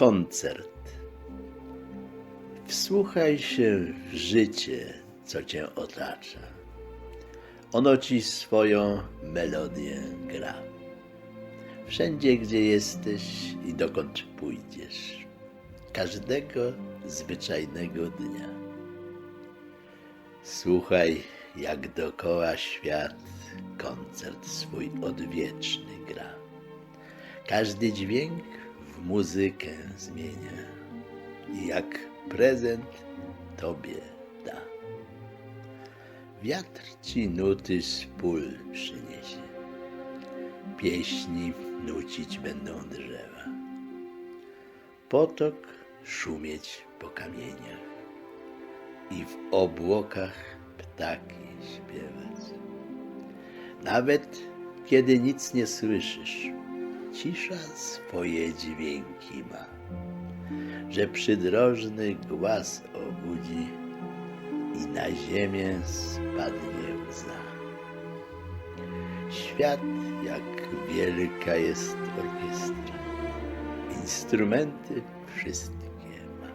Koncert. Wsłuchaj się w życie, co cię otacza. Ono ci swoją melodię gra. Wszędzie, gdzie jesteś i dokąd pójdziesz. Każdego zwyczajnego dnia. Słuchaj, jak dokoła świat koncert swój odwieczny gra. Każdy dźwięk muzykę zmienia i jak prezent tobie da. Wiatr ci nuty z pól przyniesie, pieśni nucić będą drzewa, potok szumieć po kamieniach i w obłokach ptaki śpiewać. Nawet kiedy nic nie słyszysz, cisza swoje dźwięki ma, że przydrożny głaz obudzi i na ziemię spadnie łza. Świat jak wielka jest orkiestra, instrumenty wszystkie ma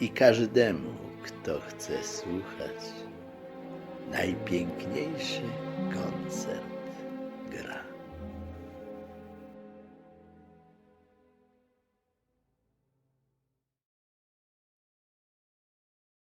i każdemu, kto chce słuchać, najpiękniejszy koncert